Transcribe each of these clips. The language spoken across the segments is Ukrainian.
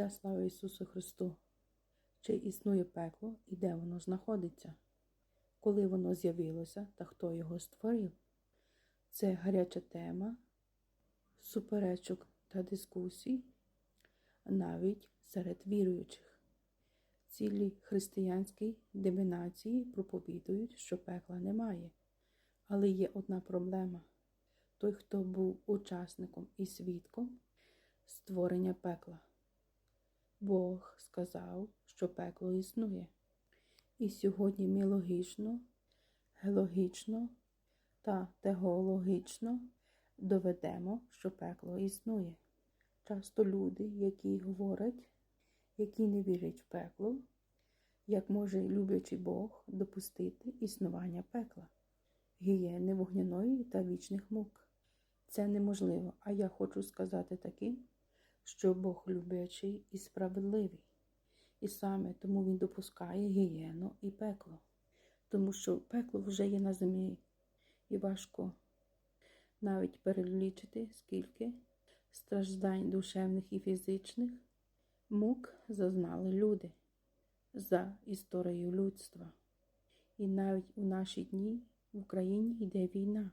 Вся слава Ісусу Христу! Чи існує пекло і де воно знаходиться? Коли воно з'явилося та хто його створив? Це гаряча тема, суперечок та дискусій, навіть серед віруючих. Цілі християнські демінації проповідують, що пекла немає. Але є одна проблема: той, хто був учасником і свідком створення пекла. Бог сказав, що пекло існує. І сьогодні ми логічно, геологічно та теологічно доведемо, що пекло існує. Часто люди, які говорять, які не вірять в пекло, як може люблячий Бог допустити існування пекла, гієни вогняної та вічних мук. Це неможливо, а я хочу сказати таким, що Бог люблячий і справедливий. І саме тому Він допускає гієну і пекло, тому що пекло вже є на землі, і важко навіть перелічити, скільки страждань душевних і фізичних мук зазнали люди за історією людства. І навіть у наші дні в Україні йде війна.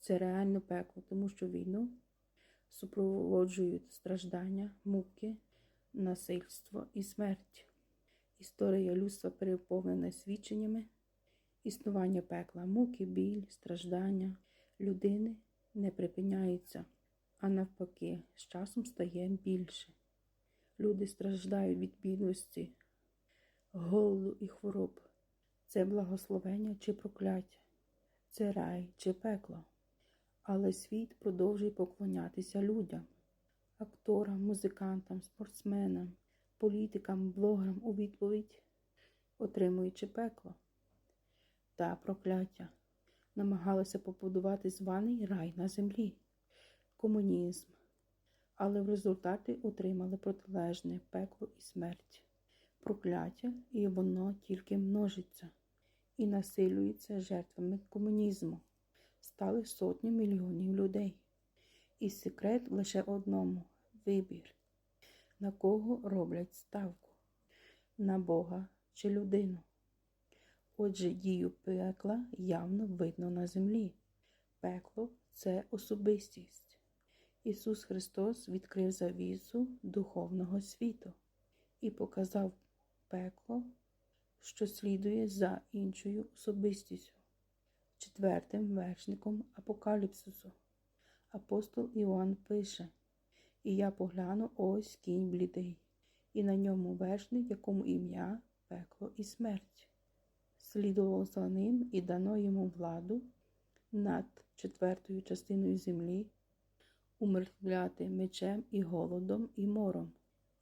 Це реально пекло, тому що війну супроводжують страждання, муки, насильство і смерть. Історія людства переповнена свідченнями, існування пекла, муки, біль, страждання людини не припиняються, а навпаки, з часом стає більше. Люди страждають від бідності, голоду і хвороб. Це благословення чи прокляття, це рай чи пекло. Але світ продовжує поклонятися людям, акторам, музикантам, спортсменам, політикам, блогерам у відповідь, отримуючи пекло та прокляття, намагалися побудувати званий рай на землі, комунізм, але в результаті отримали протилежне пекло і смерть, прокляття, і воно тільки множиться і насилюється жертвами комунізму стали сотні мільйонів людей. І секрет лише одному вибір, на кого роблять ставку на Бога чи людину. Отже, дію пекла явно видно на землі. Пекло це особистість. Ісус Христос відкрив завісу духовного світу і показав пекло, що слідує за іншою особистістю четвертим вершником Апокаліпсису. Апостол Іоанн пише: І я погляну ось кінь блідий, і на ньому вершник, якому ім'я, пекло і смерть. Слідував за ним і дано йому владу над четвертою частиною землі, умертвляти мечем і голодом, і мором,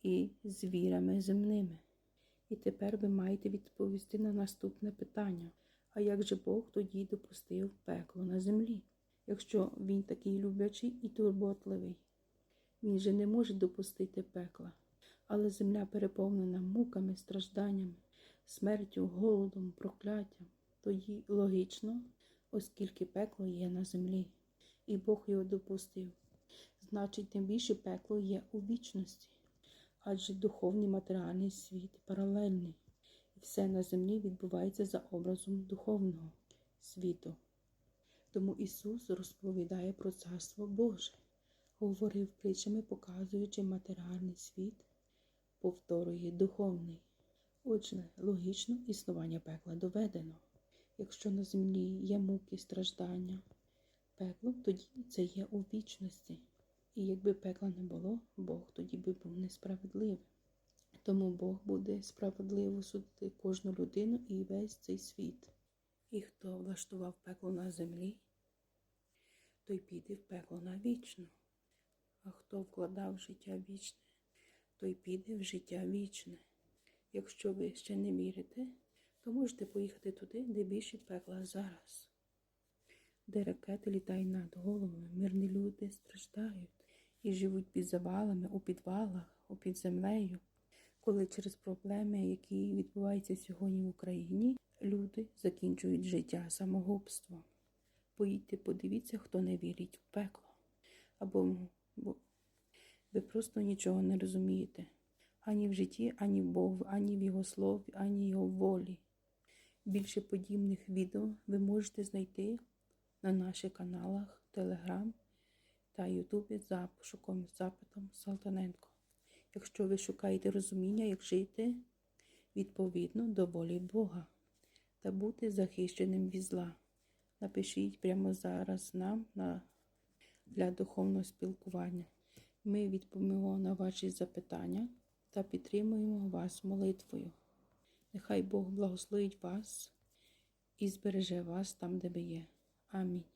і звірами земними. І тепер ви маєте відповісти на наступне питання. А як же Бог тоді допустив пекло на землі, якщо він такий люблячий і турботливий? Він же не може допустити пекла, але земля переповнена муками, стражданнями, смертю, голодом, прокляттям. Тоді логічно, оскільки пекло є на землі, і Бог його допустив. Значить, тим більше пекло є у вічності, адже духовний матеріальний світ паралельний все на землі відбувається за образом духовного світу. Тому Ісус розповідає про Царство Боже, говорив притчами, показуючи матеріальний світ, повторює духовний. Отже, логічно існування пекла доведено. Якщо на землі є муки страждання, пекло тоді це є у вічності. І якби пекла не було, Бог тоді би був несправедливим. Тому Бог буде справедливо судити кожну людину і весь цей світ. І хто влаштував пекло на землі, той піде в пекло навічно. А хто вкладав життя вічне, той піде в життя вічне. Якщо ви ще не вірите, то можете поїхати туди, де більше пекла зараз, де ракети літають над головами, мирні люди страждають і живуть під завалами, у підвалах, у під землею коли через проблеми, які відбуваються сьогодні в Україні, люди закінчують життя самогубством. Поїдьте, подивіться, хто не вірить в пекло. Або бо ви просто нічого не розумієте. ані в житті, ані в Богу, ані в Його слові, ані Його волі. Більше подібних відео ви можете знайти на наших каналах Telegram та Ютубі за пошуковим запитом Салтаненко. Якщо ви шукаєте розуміння, як жити відповідно до волі Бога та бути захищеним від зла, напишіть прямо зараз нам на, для духовного спілкування. Ми відповімо на ваші запитання та підтримуємо вас молитвою. Нехай Бог благословить вас і збереже вас там, де ви є. Амінь.